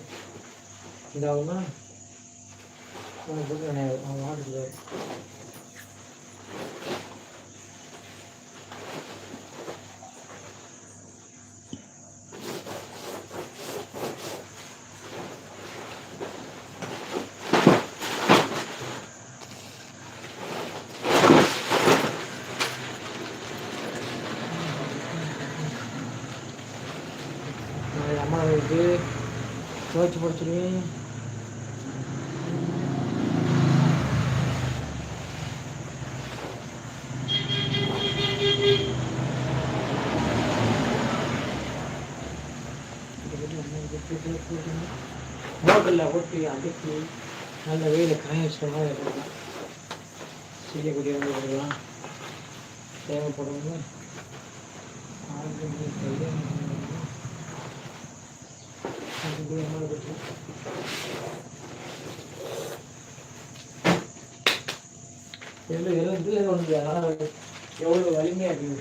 நான் இது இதாகுமா உனக்கு போட்டு நான் அவன் துவைச்சி படிச்சிருவேன் மோட்டரில் ஒட்டி அடுக்கி நல்ல வெயில காய வச்சுற மாதிரி இருக்கலாம் செய்யக்கூடியவங்களுக்கெல்லாம் தேவைப்படுவது ஆரோக்கியம் கையில் என்ன இருக்கு? ஒன்று இருக்குது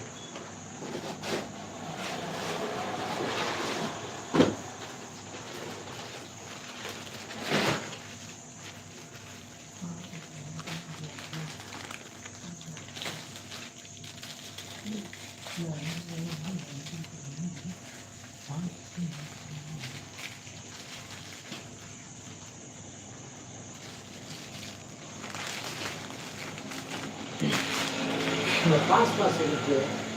பாஸ் இருக்கு சரி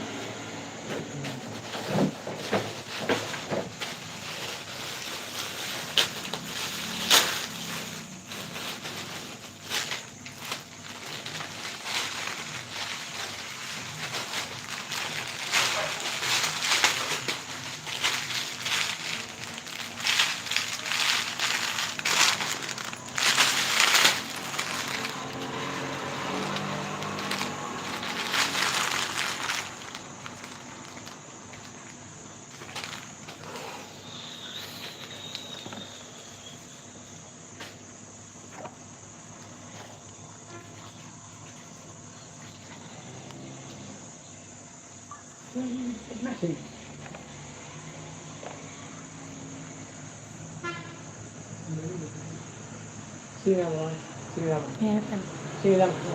ஸ்ரீராமா ஸ்ரீராமா எனக்கு ஸ்ரீராமா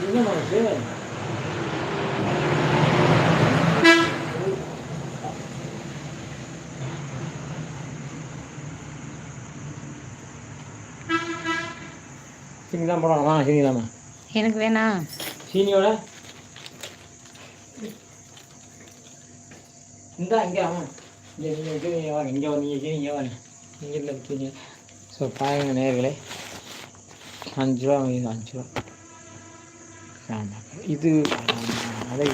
என்னம்மா இது சீனி தான் போடணுமா சீனி தாம்மா எனக்கு வேணாம் சீனியோட இந்தா இங்கே அவன் இங்கே நீங்கள் சீனி வாங்க இங்கே வாங்க நீங்கள் சீனி இங்கே வாங்க இங்கே இல்லை சீனி ஸோ பாருங்க நேர்களே. அஞ்சு ரூபா அஞ்சு ரூபா. ஆமாம் இது அதை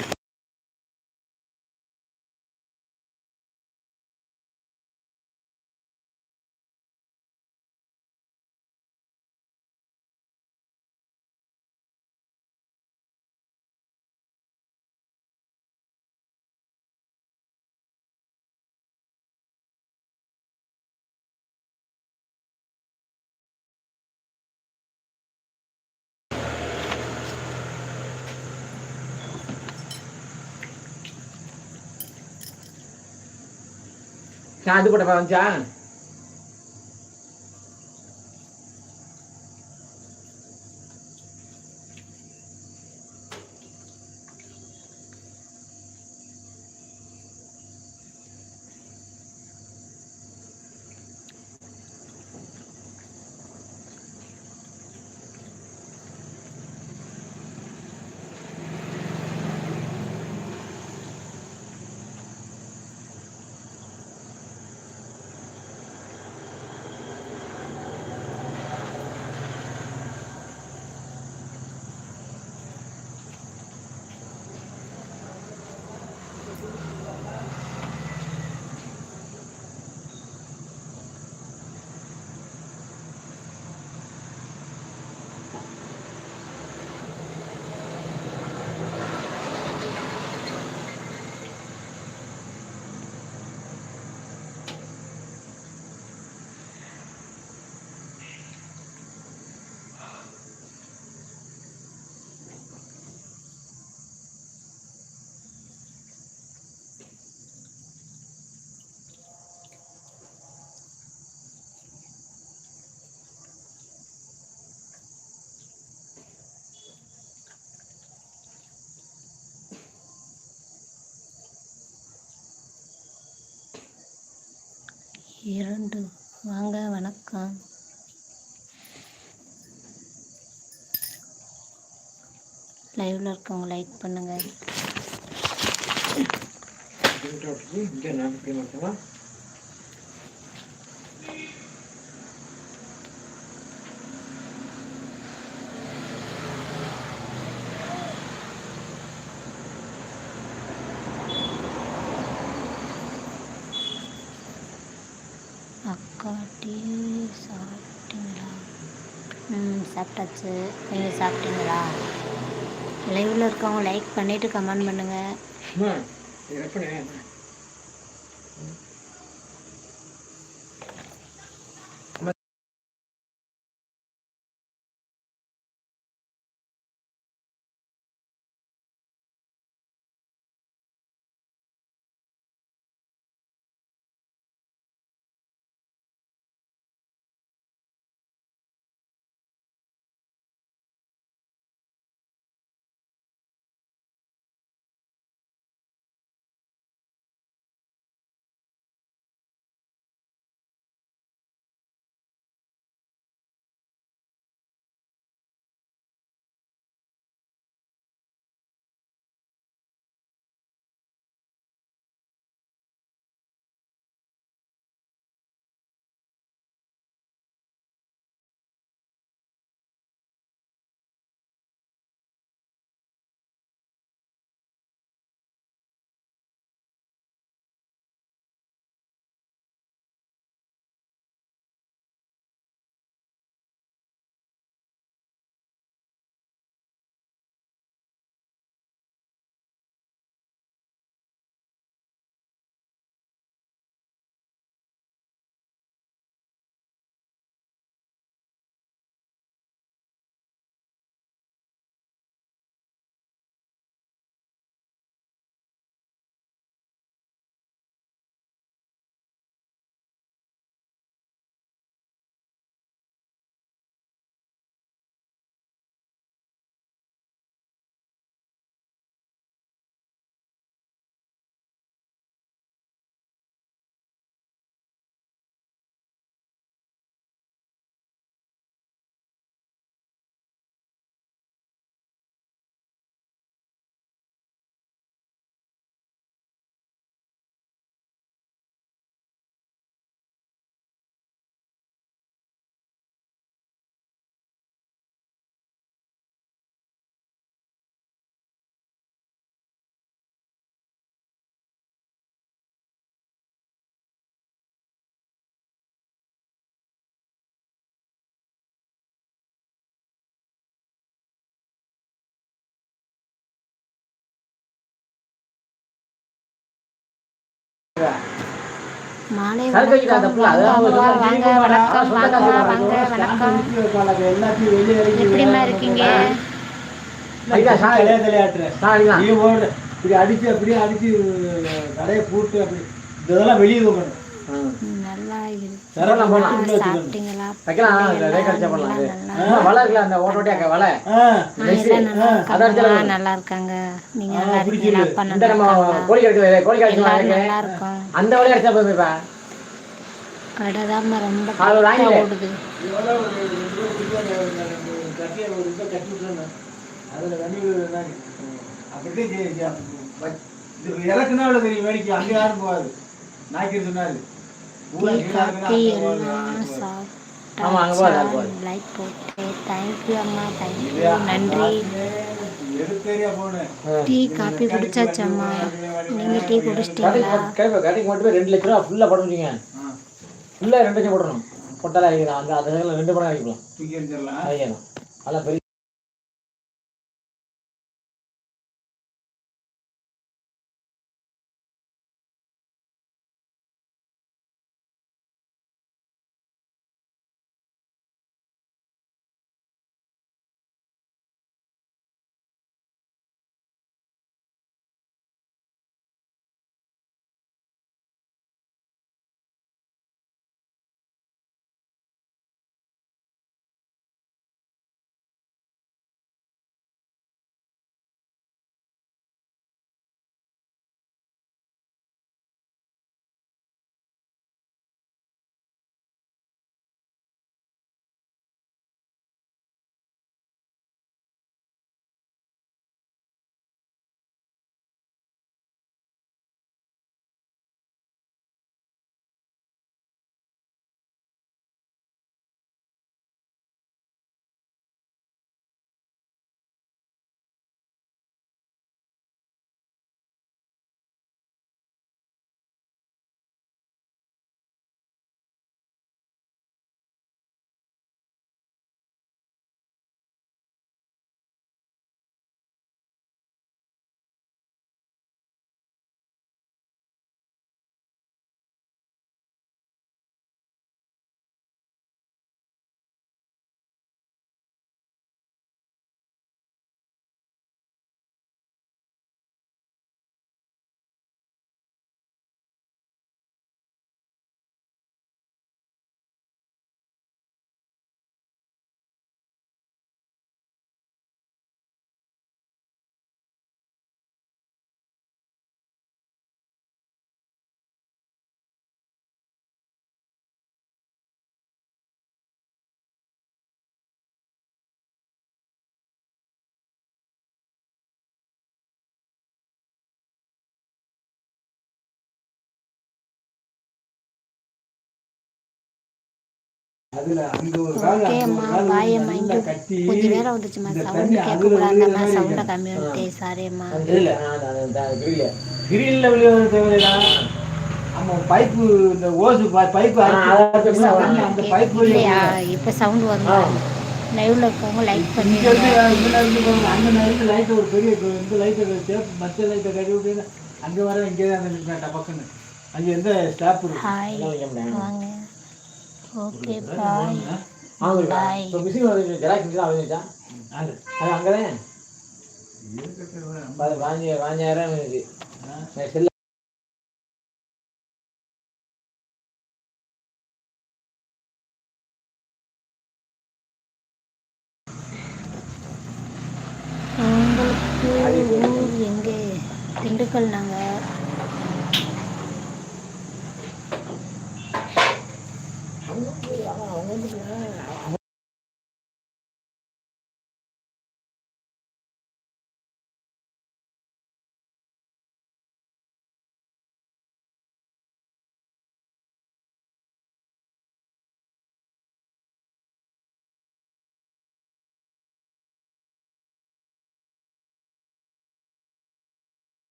காது கூட பாஞ்சா இரண்டு. வாங்க வணக்கம். லைவ்ல இருக்கவங்க லைக் பண்ணுங்க இங்கே நான் இப்படி மட்டுமா அக்கா டீ சாப்பிட்டீங்களா ஆச்சு நீங்கள் சாப்பிட்டீங்களா? லைவில் இருக்கவங்க லைக் பண்ணிவிட்டு கமெண்ட் பண்ணுங்கள் மாலை வணக்கம். வாங்க வணக்கம் வாங்க வாங்க வணக்கம். எப்படிம்மா இருக்கீங்க? அடிச்சு அப்படியே அடிச்சு கடையை போட்டு அப்படி. இதெல்லாம் வெளியே வைக்கணும் ம். ம், நல்லா. சாப்பிட்டீங்களா. நல்லா- இருக்காங்க அடிச்சா நல்லா இருக்காங்க. நீங்க நல்லா இருக்கீங்களா? நல்லா இருக்கோம். அந்த வலையை அடிச்சா போயிருப்பா கடை தான் ரொம்ப. ஓடுது. அவ்வளோ தெரியும்? வேடிக்கை. அங்கே யாரும் போகாது. சொன்னாரு. லைக் போட்டு தேங்க்யூ அம்மா தேங்க்யூ நன்றி டீ காஃபி குடிச்சாச்சாம்மா நீங்க டீ குடிச்சிட்டீங்களா? கடைக்கு மட்டும் போய் ரெண்டு லட்ச ரூபா ஃபுல்லாக போட வச்சுங்க ஃபுல்லாக ரெண்டு லட்சம் போடணும். போட்டாலே அடிக்கலாம். அந்த ரெண்டு படம் அடிக்கலாம். அடிக்கணும் அதெல்லாம் பெரிய அம்மா நல்லா இங்கே கொஞ்சம் நேரம் வந்துச்சும்மா இந்த சவுண்டு கேட்கக்கூடாதும்மா அதுல சவுண்டை கம்மி பண்ணிட்டே சாரி அம்மா. இல்ல நான் அந்த- அந்த கிரில கிரில்ல ஆமா பைப்பு இந்த ஓசு அந்த இப்போ சவுண்டு வரும் லைவ்ல இருக்கவங்க லைக் அங்க இருந்து லைட் ஒரு பெரிய இந்த லைட்டை டேப் மற்ற லைட்டை கட்டி விட்டு அங்க வர இங்கே தான் நிற்கிறேன் டபக்குன்னு அங்க எந்த ஸ்டாப் இருக்கு? வாங்க. Okay bye Bye. இப்போ மிஷின் வந்து ஜெராக்ஸ் மிஷின் வந்துச்சா அது அங்கே தான் வாஞ்சி வாஞ்சாயிரம் இருந்துச்சு. செல்ல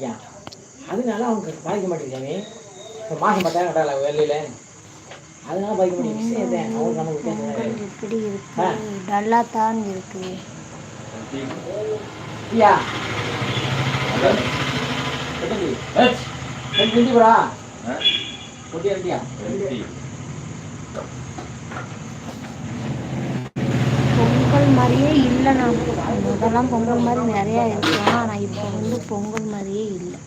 dạ. அதனால அவங்க பாதிக்க மாட்டேங்குது இப்போ மாதம் பத்தாயிரம் கட்டால வெளியில அதனால பாதிக்க மாட்டேங்குது. அவங்க நமக்கு இருக்கு? நல்லா தான் இருக்கு. ஐயா எத்தனை ரெண்டு கிண்டி போடா. ஒட்டி ரெண்டியா பொங்கல் மாதிரியே இல்லைண்ணா. முதல்லாம் பொங்கல் மாதிரி நிறையா இருக்கும் ஆனால் இப்போ வந்து பொங்கல் மாதிரியே இல்லை.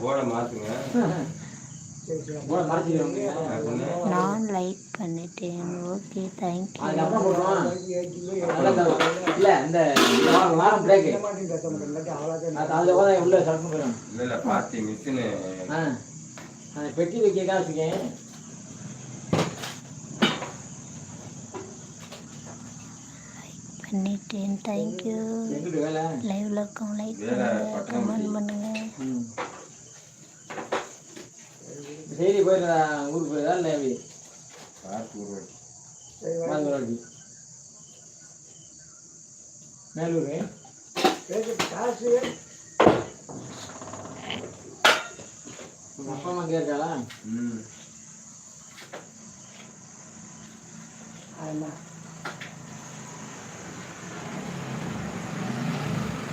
போட மாத்துங்க. கூட மறைச்சிக்கிறோம் நான் லைக் பண்ணிட்டேன். ஓகே தேங்க்யூ இல்லை இந்த வாரம் போதான் உள்ள சரக்கு போயிடும். இல்ல இல்ல பாத்தி மிஷினு அந்த பெட்டி வைக்க வச்சுக்கேன். பண்ணிட்டேன். தேங்க்யூ எங்கிட்டு வேலை லைவ்ல இருக்கவங்க லைக் வேற பண்ணுங்க. பக்கம் கமெண்ட் பண்ணுங்க. ம். செய்தி போயிருந்தா ஊருக்கு போயிருந்தா இல்லை மேலூர். உங்க அப்பா அம்மா கேட்காளா ம்.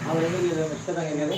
அவர் எங்க இஷ்டத்தான் கேட்காது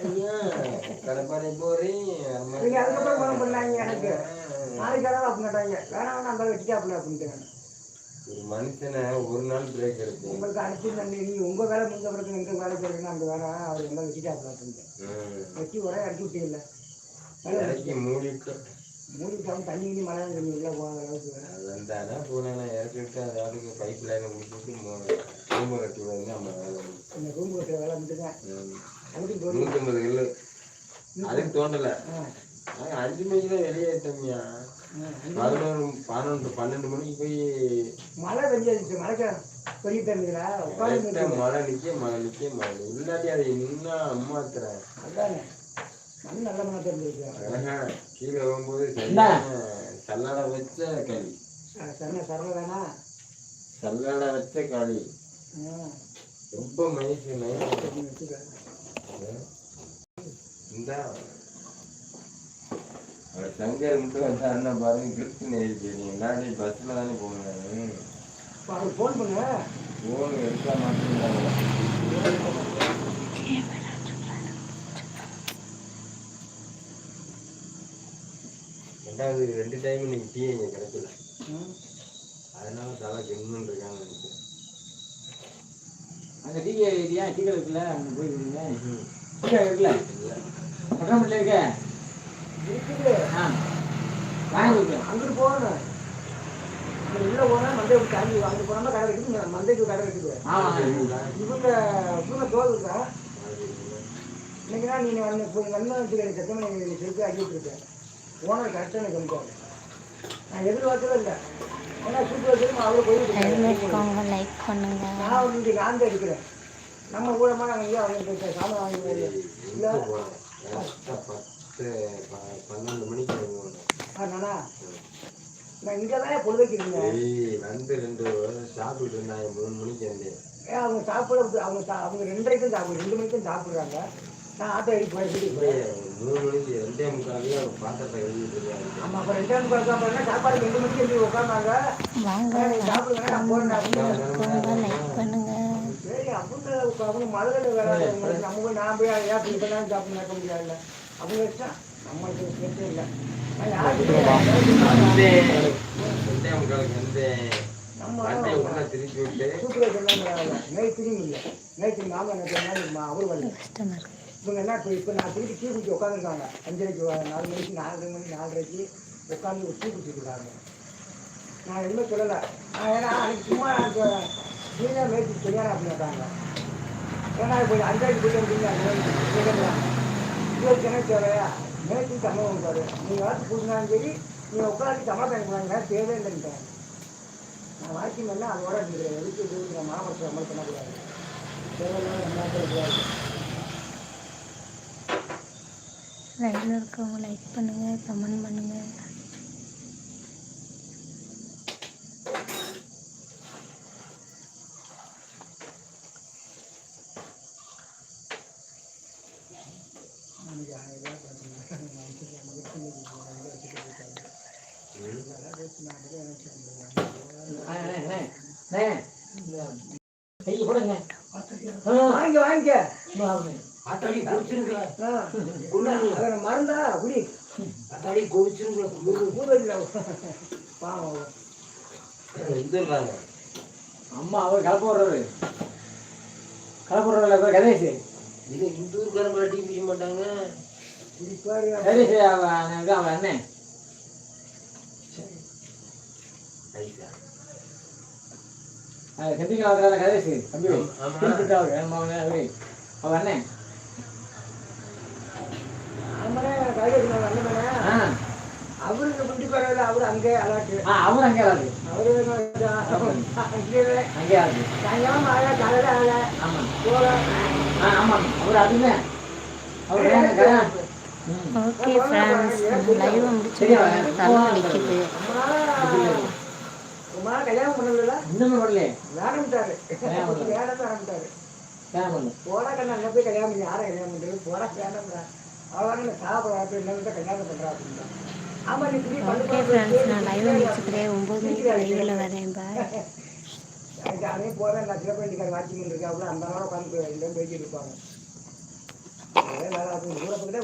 நம்ம சேனலுக்கு மானிட்டேஷன் ஆகணும் எல்லாரும் கொஞ்சம் ஆதரவு கொடுங்க என்ன அந்த ஆளை சர்டிஃபிகேட் வச்சு ஐயா கடப்பாறை போறேன் ஒரு மனுஷனை ஒரு நாள் பிரேக் எடுக்கும் உங்களுக்கு அனுப்பி நான் நீ உங்க வேலை முடிஞ்ச பிறகு வேலைக்கு இருக்குன்னு அந்த வேலை அவர் எல்லாம் வச்சுட்டாப்ல ம். வச்சு ஒரே அடிச்சு விட்டீங்கல்ல இறக்கி மூடிட்டு சாமி தண்ணி கிண்ணி மழை தண்ணி இல்லை போகாத அளவுக்கு அது வந்தானா போனா இறக்கி விட்டு அது ஆளுக்கு பைப் லைனை முடிச்சுட்டு ரூமை கட்டி வந்து நம்ம வேலை. இந்த ரூம் கட்டுற வேலை மட்டும்தான் நூத்தம்பது கிலோ. அதுக்கு தோண்டல. அஞ்சு மணிக்கு வெளியேட்டோம்யா பதினோரு பதினொன்று பன்னெண்டு மணிக்கு போய் மழை பெஞ்சிருச்சு மழைக்கு பெரிய தண்ணிங்களா மழை நிக்க மழை நிக்க மழை இல்லாட்டி அதை நின்னா அம்மாத்துறேன் அதானே. மண் நல்ல மழை தெரிஞ்சிருக்கு கீழே வரும்போது? சல்லடை வச்ச களி. சரண சரண தானா சல்லடை வச்ச களி. ரொம்ப மைசு மைசு இந்த அவர் சங்கர் மட்டும் வந்தாருன்னா பாருங்க எல்லாரும் பஸ்ல தானே போகணும் அவருக்கு ஃபோன் பண்ணு போன் எடுக்க மாட்டேங்கிறாங்க ரெண்டாவது ரெண்டு டைம் இன்னைக்கு டீ இங்க கிடைக்கல. அதனால தலை கென்னு இருக்காங்க நினைக்கிறேன். அந்த டீ ஏரியா டீ கடை இருக்குல்ல அங்கே போயிருக்கீங்க. டீ கடை இருக்குல்ல? பட்டணப்பட்டில் இருக்க? ஆ. வாங்கி கொடுக்குறேன் அங்கிட்டு போகணும் உள்ள போனா மந்தை தாண்டி அங்க போனோம்னா கடை இருக்குது மந்தைக்கு கடை இருக்குது. இவங்க இவங்க தோல் இருக்கா? இன்னைக்கு தான் நீ வந்து இப்போ சத்தமணி செலுத்தி அடிக்கிட்டு இருக்கேன். ஓனர் கரெக்டாக எனக்கு லைக் பண்ணுங்க. நான் வந்து நான் தான் எடுக்கிறேன். நம்ம ஊரமா நாங்கள் இங்கே அவங்க சாமான் வாங்கி போடுவோம் இல்லை பன்னெண்டு மணிக்கு வருவோம் நானா இங்கே தான் பொழுதுக்கு இருந்தேன். வந்து ரெண்டு சாப்பிட்டு இருந்தாங்க மூணு மணிக்கு ஏன் அவங்க சாப்பிட அவங்க அவங்க ரெண்டரைக்கும் சாப்பிடு ரெண்டு மணிக்கும் சாப்பிடுறாங்க. இப்ப மூணு மணிக்கு ரெண்டே முக்காலே அவர் பாத்திரத்தை எழுதிட்டு இருக்காரு ஆமாம் அப்போ ரெண்டாயிரம் ரூபாய் சாப்பாடுனா சாப்பாடு ரெண்டு மணிக்கு எழுதி உட்காந்தாங்க வாங்க சாப்பிடுங்க லைக் பண்ணுங்க. சரி அவங்க அவங்க மதுரையில் நம்ம நான் போய் ஏன் சாப்பிட நடக்க முடியாதுல்ல? அவங்க நம்மளுக்கு கேட்டே இல்லை. ரெண்டே முக்காலுக்கு திருப்பி விட்டு இல்லை. அவர் வரல. கஸ்டமர் இவங்க என்ன இப்போ இப்போ நான் திருப்பி டீ குடிச்சு உட்காந்துருக்காங்க அஞ்சரைக்கு நாலு மணிக்கு நாலரை மணி நாலரைக்கு உட்காந்து ஒரு டீ குடிச்சிருக்காங்க நான் எதுவுமே சொல்லலை. நான் ஏன்னா அன்னைக்கு சும்மா எனக்கு நீதான் மேய்ச்சி தெரியாது அப்படின்னாங்க ஏன்னா இப்போ அஞ்சாயிரத்து போயிட்டு வந்தீங்க இருபத்தி எனக்கு தேவையா மேய்ச்சி தமிழ் பாரு நீங்கள் வாசி புரிஞ்சாலும் சரி நீங்கள் உட்காந்து சமாதானம் பண்ணாங்க தேவையே இல்லைன்ட்டேன். நான் வாழ்க்கை மேலே அதோட இருக்கிறேன் எதுக்கு இது மாமரத்தை அமல் பண்ணக்கூடாது தேவையில்லாத நம்ம கூடாது லைவ்ல இருக்கவங்க லைக் பண்ணுங்க கமெண்ட் பண்ணுங்க கையை போடுங்க வாங்க வாங்கிக்க அத்தாடி. அதை மறந்தா குடி அத்தாடி குடிச்சிருக்கல பூதடியில் பாவம். வந்துடுறாங்க அம்மா அவர் கலப்பு விடுறாரு கலப்பு விடுறாரு கணேஷ். இது இந்த ஊருக்காரங்க டீ குடிக்க மாட்டாங்க. கணேஷ் அவன் இது அவன் அண்ணன். வர்றாரு கணேஷ். தம்பி. அவன் அண்ணன் ஆமாண்ணே காய்கறி அண்ணனே ஆ அவருக்கு குட்டி பரவாயில்ல அவரு அங்கே அலாட்டு. அவர் அங்கே அவரு அங்கே அங்கே வராது சாயங்காலம் ஆயா காலையில் ஆகல ஆமாம். போல ஆமாம். அவர் அதுங்க அவர் கல்யாணம் கல்யாணம் ம். ஓகே ஃப்ரெண்ட்ஸ் லைவ் முடிச்சு தலை வலிக்குது. ரொம்ப நாளா ரொம்ப நாள் கல்யாணம் பண்ணல இன்னுமே வரலையே வேணாம்ட்டாரு வேணாம். வேணாம் வேணாம்ட்டாரு கல்யாணம் பண்ணல. போடா கண்ணா அங்கே போய் கல்யாணம் பண்ணி. யாரை கல்யாணம் பண்ணுறது போடா வேண்டாம்டா. அவன் சாப்பிட வாப்பி என்ன கல்யாணம் பண்ணுறா அப்படின்னா ஆமா நீ திரும்பி பண்ணு ஓகே ஃப்ரெண்ட்ஸ் நான் லைவ் முடிச்சுக்கிறேன் ஒம்பது மணிக்கு லைவில் வரேன். பாய் அதே போகிறேன் நான் சிறப்பண்டிக்கார வாட்சிங் இருக்கேன் அவ்வளோ அந்த நாள் உட்காந்து பேசிட்டு இருப்பாங்க. வேலை அது தூரத்துக்கிட்டே